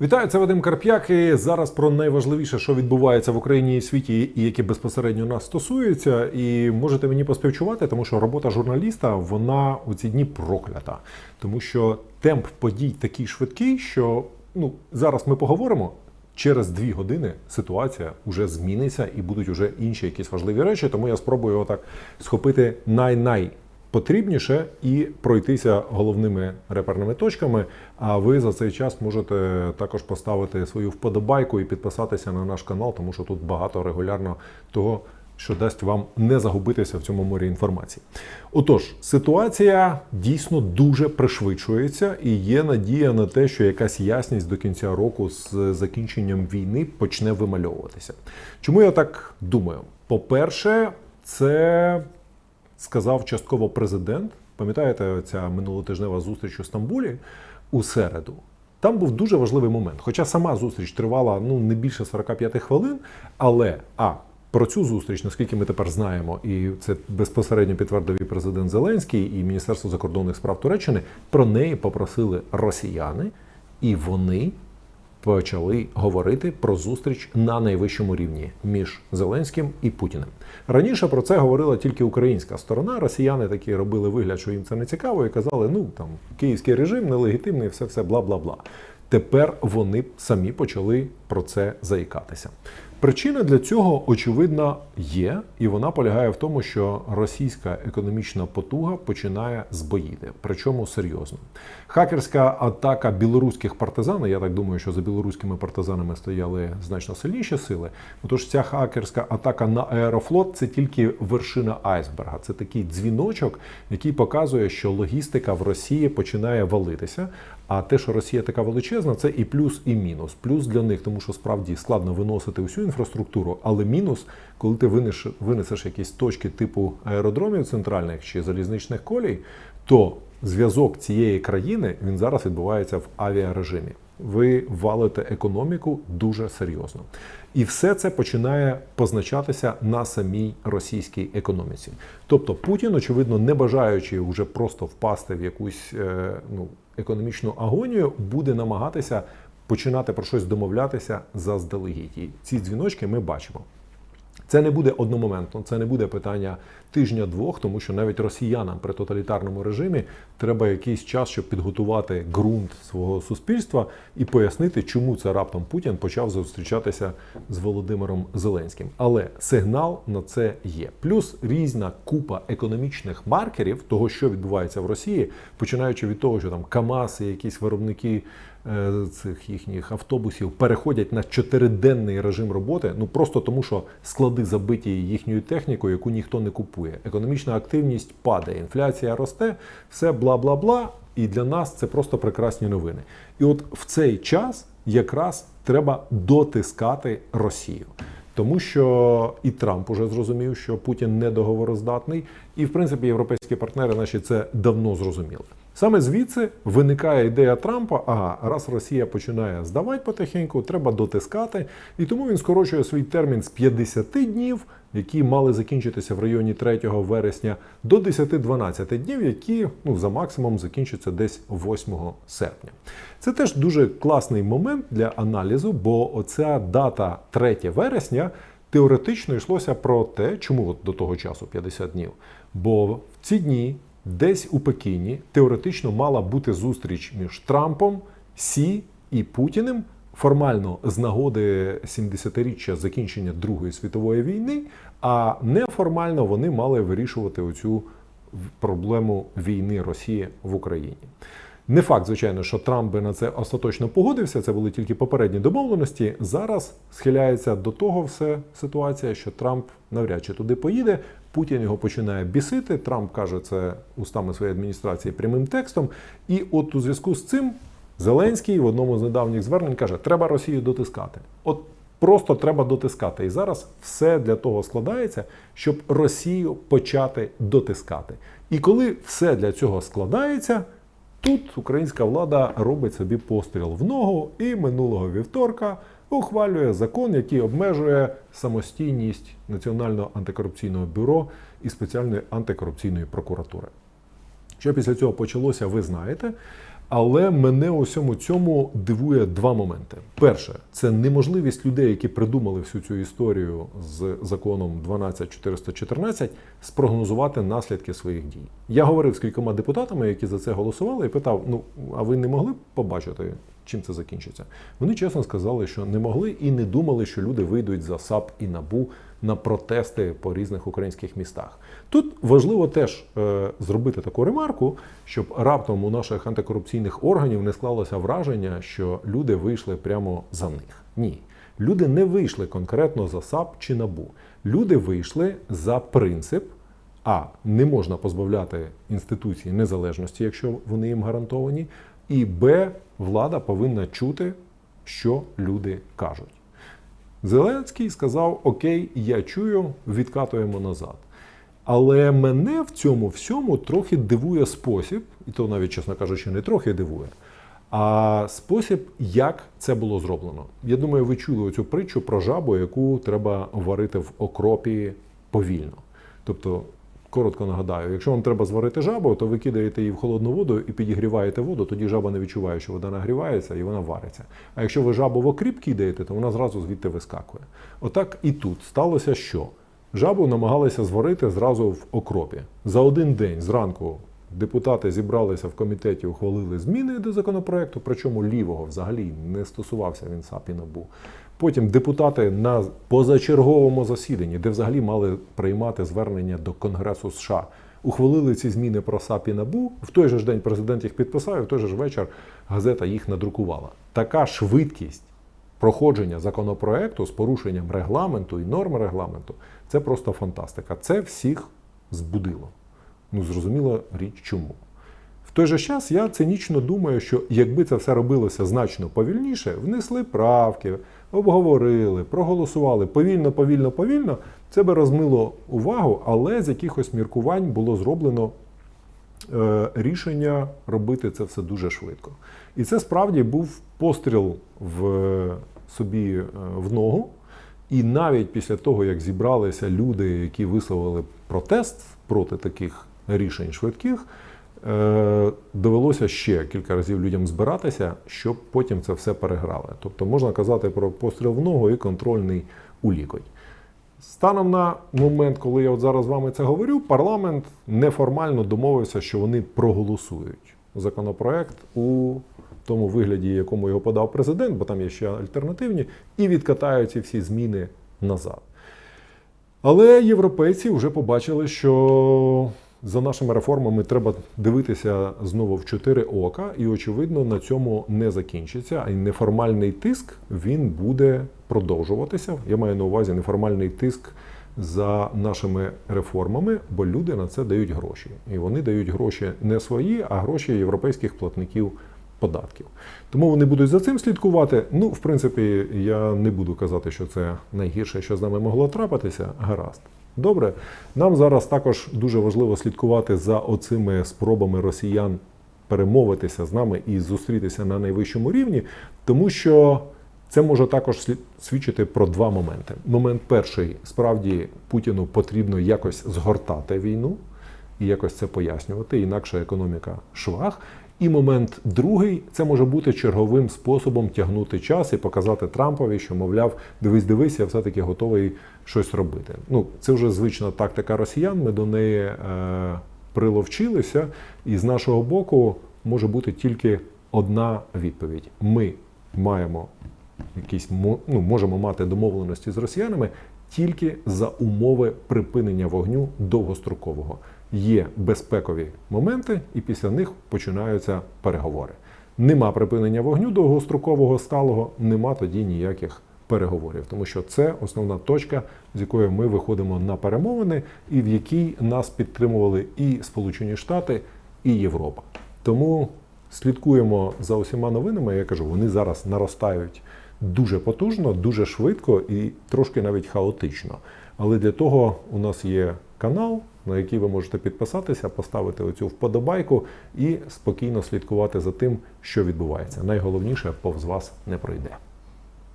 Вітаю, це Вадим Карп'як. І зараз про найважливіше, що відбувається в Україні і світі, і яке безпосередньо нас стосується. І можете мені поспівчувати, тому що робота журналіста вона у ці дні проклята, тому що темп подій такий швидкий, що ну зараз ми поговоримо. Через дві години ситуація вже зміниться і будуть вже інші якісь важливі речі. Тому я спробую отак схопити най-най потрібніше і пройтися головними реперними точками. А ви за цей час можете також поставити свою вподобайку і підписатися на наш канал, тому що тут багато регулярно того. Що дасть вам не загубитися в цьому морі інформації. Отож, ситуація дійсно дуже пришвидшується, і є надія на те, що якась ясність до кінця року з закінченням війни почне вимальовуватися. Чому я так думаю? По-перше, це сказав частково президент. Пам'ятаєте, ця минулотижнева зустріч у Стамбулі у середу. Там був дуже важливий момент. Хоча сама зустріч тривала ну не більше 45 хвилин, але а про цю зустріч, наскільки ми тепер знаємо, і це безпосередньо підтвердив і президент Зеленський і Міністерство закордонних справ Туреччини. Про неї попросили росіяни, і вони почали говорити про зустріч на найвищому рівні між Зеленським і Путіним. Раніше про це говорила тільки українська сторона. Росіяни такі робили вигляд, що їм це не цікаво, і казали: ну там київський режим нелегітимний, все все бла бла бла. Тепер вони самі почали про це заїкатися. Причина для цього очевидно є, і вона полягає в тому, що російська економічна потуга починає збоїти, причому серйозно. Хакерська атака білоруських партизан, я так думаю, що за білоруськими партизанами стояли значно сильніші сили. Отож, ця хакерська атака на аерофлот це тільки вершина айсберга. Це такий дзвіночок, який показує, що логістика в Росії починає валитися. А те, що Росія така величезна, це і плюс, і мінус. Плюс для них, тому що справді складно виносити всю інфраструктуру, але мінус, коли ти винеш, винесеш якісь точки типу аеродромів центральних чи залізничних колій, то зв'язок цієї країни він зараз відбувається в авіарежимі. Ви валите економіку дуже серйозно. І все це починає позначатися на самій російській економіці. Тобто Путін, очевидно, не бажаючи вже просто впасти в якусь е, ну, економічну агонію, буде намагатися починати про щось домовлятися заздалегідь. І ці дзвіночки ми бачимо. Це не буде одномоментно, це не буде питання тижня-двох, тому що навіть росіянам при тоталітарному режимі треба якийсь час, щоб підготувати ґрунт свого суспільства і пояснити, чому це раптом Путін почав зустрічатися з Володимиром Зеленським. Але сигнал на це є. Плюс різна купа економічних маркерів того, що відбувається в Росії, починаючи від того, що там КАМАЗ і якісь виробники. Е, Цих їхніх автобусів переходять на чотириденний режим роботи, ну просто тому, що склади забиті їхньою технікою, яку ніхто не купує. Економічна активність падає, інфляція росте, все бла бла бла. І для нас це просто прекрасні новини. І от в цей час якраз треба дотискати Росію. Тому що і Трамп уже зрозумів, що Путін недоговороздатний, і в принципі європейські партнери наші це давно зрозуміли. Саме звідси виникає ідея Трампа: ага, раз Росія починає здавати потихеньку, треба дотискати. І тому він скорочує свій термін з 50 днів, які мали закінчитися в районі 3 вересня, до 10-12 днів, які ну за максимум закінчаться десь 8 серпня. Це теж дуже класний момент для аналізу, бо оця дата 3 вересня. Теоретично йшлося про те, чому от до того часу 50 днів. Бо в ці дні десь у Пекіні теоретично мала бути зустріч між Трампом, Сі і Путіним. Формально з нагоди 70-річчя закінчення Другої світової війни, а неформально вони мали вирішувати оцю проблему війни Росії в Україні. Не факт, звичайно, що Трамп би на це остаточно погодився. Це були тільки попередні домовленості. Зараз схиляється до того все ситуація, що Трамп навряд чи туди поїде. Путін його починає бісити. Трамп каже це устами своєї адміністрації прямим текстом. І от у зв'язку з цим Зеленський в одному з недавніх звернень каже: треба Росію дотискати. От просто треба дотискати. І зараз все для того складається, щоб Росію почати дотискати. І коли все для цього складається. Тут українська влада робить собі постріл в ногу і минулого вівторка ухвалює закон, який обмежує самостійність Національного антикорупційного бюро і спеціальної антикорупційної прокуратури. Що після цього почалося, ви знаєте. Але мене у всьому цьому дивує два моменти. Перше, це неможливість людей, які придумали всю цю історію з законом 12414, спрогнозувати наслідки своїх дій. Я говорив з кількома депутатами, які за це голосували, і питав: ну а ви не могли б побачити, чим це закінчиться? Вони чесно сказали, що не могли і не думали, що люди вийдуть за САП і НАБУ на протести по різних українських містах. Тут важливо теж е, зробити таку ремарку, щоб раптом у наших антикорупційних органів не склалося враження, що люди вийшли прямо за них. Ні. Люди не вийшли конкретно за САП чи НАБУ. Люди вийшли за принцип. А не можна позбавляти інституції незалежності, якщо вони їм гарантовані. І Б, влада повинна чути, що люди кажуть. Зеленський сказав: Окей, я чую, відкатуємо назад. Але мене в цьому всьому трохи дивує спосіб, і то навіть, чесно кажучи, не трохи дивує, а спосіб, як це було зроблено. Я думаю, ви чули оцю притчу про жабу, яку треба варити в окропі повільно. Тобто, коротко нагадаю, якщо вам треба зварити жабу, то ви кидаєте її в холодну воду і підігріваєте воду, тоді жаба не відчуває, що вода нагрівається і вона вариться. А якщо ви жабу в окріп кидаєте, то вона зразу звідти вискакує. Отак і тут сталося що? Жабу намагалися зварити зразу в окропі. За один день зранку депутати зібралися в комітеті, ухвалили зміни до законопроекту, причому лівого взагалі не стосувався він САП і НАБУ. Потім депутати на позачерговому засіданні, де взагалі мали приймати звернення до Конгресу США, ухвалили ці зміни про САП і НАБУ. В той же ж день президент їх підписав, і в той же ж вечір газета їх надрукувала. Така швидкість проходження законопроекту з порушенням регламенту і норм регламенту це просто фантастика. Це всіх збудило. Ну, зрозуміло річ чому. В той же час я цинічно думаю, що якби це все робилося значно повільніше, внесли правки, обговорили, проголосували повільно, повільно, повільно, це би розмило увагу, але з якихось міркувань було зроблено е, рішення робити це все дуже швидко. І це справді був постріл в собі е, в ногу. І навіть після того, як зібралися люди, які висловили протест проти таких рішень швидких, е, довелося ще кілька разів людям збиратися, щоб потім це все переграли. Тобто можна казати про постріл в ногу і контрольний у лікоть. Станом на момент, коли я от зараз з вами це говорю, парламент неформально домовився, що вони проголосують законопроект у тому вигляді, якому його подав президент, бо там є ще альтернативні, і відкатають ці всі зміни назад. Але європейці вже побачили, що за нашими реформами треба дивитися знову в чотири ока, і, очевидно, на цьому не закінчиться. А й неформальний тиск він буде продовжуватися. Я маю на увазі неформальний тиск за нашими реформами, бо люди на це дають гроші. І вони дають гроші не свої, а гроші європейських платників податків. Тому вони будуть за цим слідкувати. Ну, в принципі, я не буду казати, що це найгірше, що з нами могло трапитися. Гаразд. Добре, нам зараз також дуже важливо слідкувати за оцими спробами росіян перемовитися з нами і зустрітися на найвищому рівні, тому що це може також свідчити про два моменти. Момент перший справді Путіну потрібно якось згортати війну і якось це пояснювати, інакше економіка швах. І момент другий це може бути черговим способом тягнути час і показати Трампові, що мовляв, дивись, дивись, я все-таки готовий щось робити. Ну, це вже звична тактика росіян. Ми до неї е, приловчилися, і з нашого боку може бути тільки одна відповідь: ми маємо якісь ну, можемо мати домовленості з росіянами тільки за умови припинення вогню довгострокового. Є безпекові моменти, і після них починаються переговори. Нема припинення вогню довгострокового сталого, нема тоді ніяких переговорів, тому що це основна точка, з якої ми виходимо на перемовини, і в якій нас підтримували і Сполучені Штати, і Європа. Тому слідкуємо за усіма новинами. Я кажу, вони зараз наростають дуже потужно, дуже швидко і трошки навіть хаотично. Але для того у нас є канал, на який ви можете підписатися, поставити оцю вподобайку і спокійно слідкувати за тим, що відбувається. Найголовніше повз вас не пройде.